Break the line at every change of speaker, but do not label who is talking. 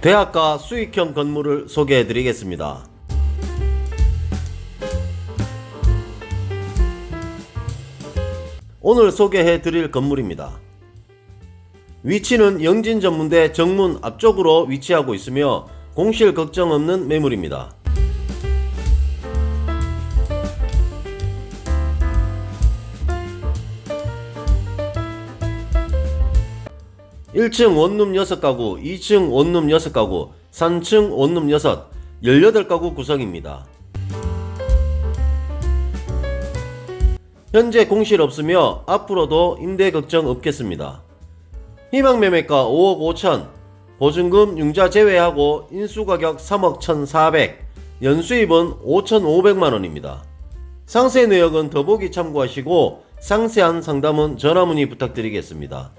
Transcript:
대학가 수익형 건물을 소개해 드리겠습니다. 오늘 소개해 드릴 건물입니다. 위치는 영진 전문대 정문 앞쪽으로 위치하고 있으며 공실 걱정 없는 매물입니다. 1층 원룸 6가구, 2층 원룸 6가구, 3층 원룸 6, 18가구 구성입니다. 현재 공실 없으며 앞으로도 임대 걱정 없겠습니다. 희망매매가 5억 5천, 보증금 융자 제외하고 인수가격 3억 1,400, 연수입은 5,500만원입니다. 상세 내역은 더보기 참고하시고 상세한 상담은 전화문의 부탁드리겠습니다.